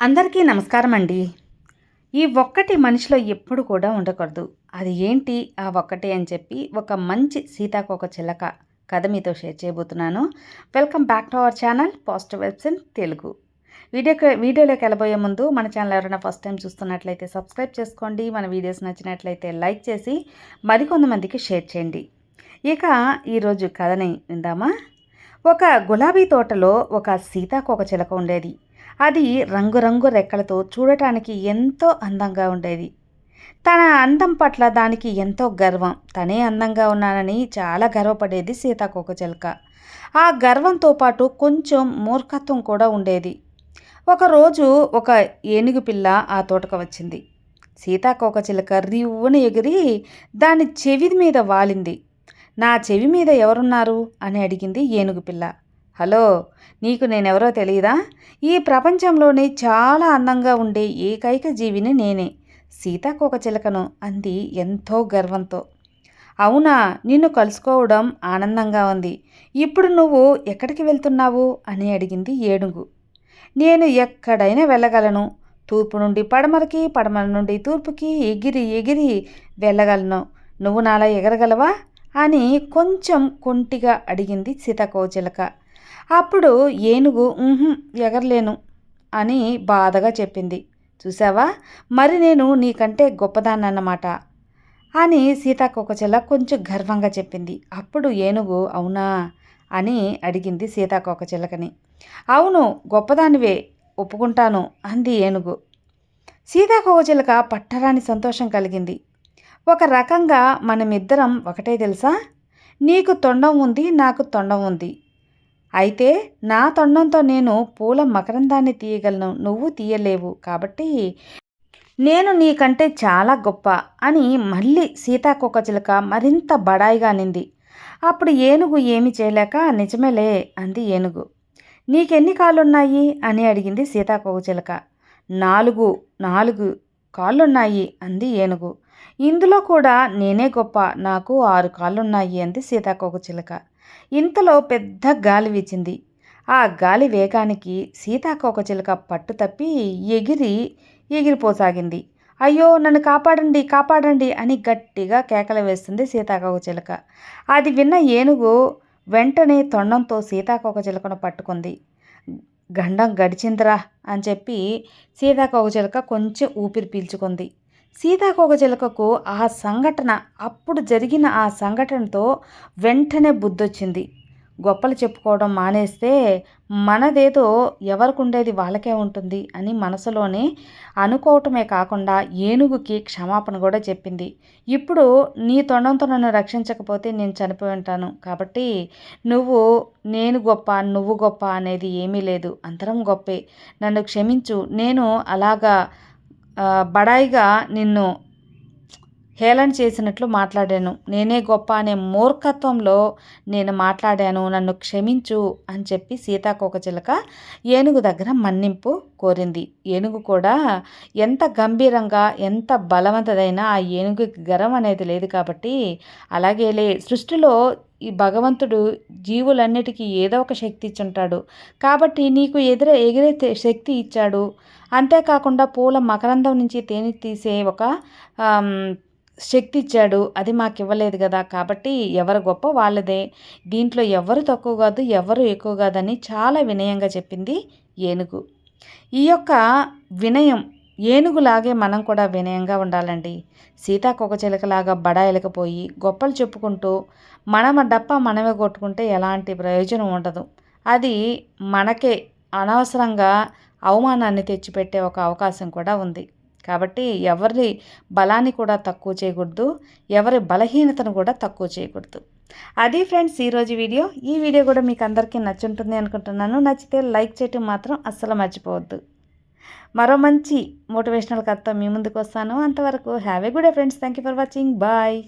అందరికీ నమస్కారం అండి ఈ ఒక్కటి మనిషిలో ఎప్పుడు కూడా ఉండకూడదు. అది ఏంటి? ఆ ఒక్కటి అని చెప్పి ఒక మంచి సీతాకోక చిలక కథ మీతో షేర్ చేయబోతున్నాను. Welcome back to our channel positive vibes in Telugu. Video వీడియోలోకి వెళ్ళబోయే ముందు మన ఛానల్ ఎవరైనా ఫస్ట్ టైం చూస్తున్నట్లయితే సబ్స్క్రైబ్ చేసుకోండి. మన వీడియోస్ నచ్చినట్లయితే లైక్ చేసి మరికొంతమందికి షేర్ చేయండి. ఇక ఈరోజు కథని విందామా? ఒక గులాబీ తోటలో ఒక సీతాకోక చిలక ఉండేది. అది రంగురంగు రెక్కలతో చూడటానికి ఎంతో అందంగా ఉండేది. తన అందం పట్ల దానికి ఎంతో గర్వం. తనే అందంగా ఉన్నానని చాలా గర్వపడేది సీతాకోకచిలక ఆ గర్వంతో పాటు కొంచెం మూర్ఖత్వం కూడా ఉండేది. ఒకరోజు ఒక ఏనుగు పిల్ల ఆ తోటకు వచ్చింది. సీతాకోక చిలక రివ్వున ఎగిరి దాని చెవి మీద వాలింది. నా చెవి మీద ఎవరున్నారు? అని అడిగింది ఏనుగు పిల్ల. హలో నీకు నేనెవరో తెలియదా ఈ ప్రపంచంలోనే చాలా అందంగా ఉండే ఏకైక జీవిని నేనే. సీతాకోక చిలకను అంది ఎంతో గర్వంతో. అవునా నిన్ను కలుసుకోవడం ఆనందంగా ఉంది. ఇప్పుడు నువ్వు ఎక్కడికి వెళ్తున్నావు? అని అడిగింది ఏనుగు. నేను ఎక్కడైనా వెళ్ళగలను. తూర్పు నుండి పడమరకి పడమర నుండి తూర్పుకి ఎగిరి ఎగిరి వెళ్ళగలను. నువ్వు నాలా ఎగరగలవా? అని కొంచెం కొంటిగా అడిగింది సీతాకోచిలక అప్పుడు ఏనుగు ఎగరలేను అని బాధగా చెప్పింది. చూసావా మరి నేను నీకంటే గొప్పదాన్నమాట అని సీతాకోకచిల కొంచెం గర్వంగా చెప్పింది. అప్పుడు ఏనుగు అవునా? అని అడిగింది సీతాకోకచిలకని అవును గొప్పదానివే ఒప్పుకుంటాను అంది ఏనుగు. సీతాకోకచిలక పట్టరాని సంతోషం కలిగింది. ఒక రకంగా మనమిద్దరం ఒకటే తెలుసా? నీకు తొండం ఉంది నాకు తొండం ఉంది. అయితే నా తొండంతో నేను పూల మకరందాన్ని తీయగలను నువ్వు తీయలేవు కాబట్టి నేను నీకంటే చాలా గొప్ప అని మళ్ళీ సీతాకొకచిలక మరింత బడాయిగా నింది అప్పుడు ఏనుగు ఏమి చేయలేక నిజమేలే అంది ఏనుగు. నీకెన్ని కాళ్ళున్నాయి? అని అడిగింది సీతాకొకచిలక నాలుగు నాలుగు కాళ్ళున్నాయి అంది ఏనుగు. ఇందులో కూడా నేనే గొప్ప నాకు ఆరు కాళ్ళున్నాయి అంది సీతాకోకచిలక ఇంతలో పెద్ద గాలి వీచింది. ఆ గాలి వేగానికి సీతాకోకచిలుక పట్టు తప్పి ఎగిరి ఎగిరిపోసాగింది. అయ్యో నన్ను కాపాడండి కాపాడండి అని గట్టిగా కేకలు వేస్తుంది సీతాకోకచిలుక అది విన్న ఏనుగు వెంటనే తొండంతో సీతాకోకచిలుకను పట్టుకుంది. గండం గడిచిందిరా అని చెప్పి సీతాకోకచిలుక కొంచెం ఊపిరి పీల్చుకుంది. సీతాకోకచిలుకకు ఆ సంఘటన అప్పుడు జరిగిన ఆ సంఘటనతో వెంటనే బుద్ధొచ్చింది. గొప్పలు చెప్పుకోవడం మానేస్తే మనదేదో ఎవరికి ఉండేది వాళ్ళకే ఉంటుంది అని మనసులోనే అనుకోవటమే కాకుండా ఏనుగుకి క్షమాపణ కూడా చెప్పింది. ఇప్పుడు నీ తొండంతో నన్ను రక్షించకపోతే నేను చనిపోయి ఉంటాను. కాబట్టి నువ్వు నేను గొప్ప నువ్వు గొప్ప అనేది ఏమీ లేదు. అందరం గొప్పే. నన్ను క్షమించు. నేను అలాగా బడాయిగా నిన్ను హేళన చేసినట్లు మాట్లాడాను. నేనే గొప్ప అనే మూర్ఖత్వంలో నేను మాట్లాడాను. నన్ను క్షమించు అని చెప్పి సీతాకోకచిలక ఏనుగు దగ్గర మన్నింపు కోరింది. ఏనుగు కూడా ఎంత గంభీరంగా ఎంత బలవంతదైనా ఆ ఏనుగుకి గరం అనేది లేదు కాబట్టి అలాగేలే సృష్టిలో ఈ భగవంతుడు జీవులన్నిటికీ ఏదో ఒక శక్తి ఇచ్చుంటాడు. కాబట్టి నీకు ఎదుర ఎగిరే శక్తి ఇచ్చాడు. అంతేకాకుండా పూల మకరందం నుంచి తేనె తీసే ఒక శక్తి ఇచ్చాడు అది మాకు ఇవ్వలేదు కదా. కాబట్టి ఎవరు గొప్ప వాళ్ళదే. దీంట్లో ఎవరు తక్కువ కాదు ఎవరు ఎక్కువ కాదని చాలా వినయంగా చెప్పింది ఏనుగు. ఈ యొక్క వినయం ఏనుగులాగే మనం కూడా వినయంగా ఉండాలండి. సీతాకొకచిలకలాగా బడాయిలకపోయి గొప్పలు చెప్పుకుంటూ మనమ డప్ప మనమే కొట్టుకుంటే ఎలాంటి ప్రయోజనం ఉండదు. అది మనకే అనవసరంగా అవమానాన్ని తెచ్చిపెట్టే ఒక అవకాశం కూడా ఉంది. కాబట్టి ఎవరి బలాన్ని కూడా తక్కువ చేయకూడదు ఎవరి బలహీనతను కూడా తక్కువ చేయకూడదు. అది ఫ్రెండ్స్ ఈరోజు వీడియో. ఈ వీడియో కూడా మీకు అందరికీ నచ్చుంటుంది అనుకుంటున్నాను. నచ్చితే లైక్ చేయటం మాత్రం అస్సలు మర్చిపోవద్దు. మరో మంచి మోటివేషనల్ కథతో మీ ముందుకు వస్తాను. అంతవరకు have a good friends. Thank you for watching. Bye.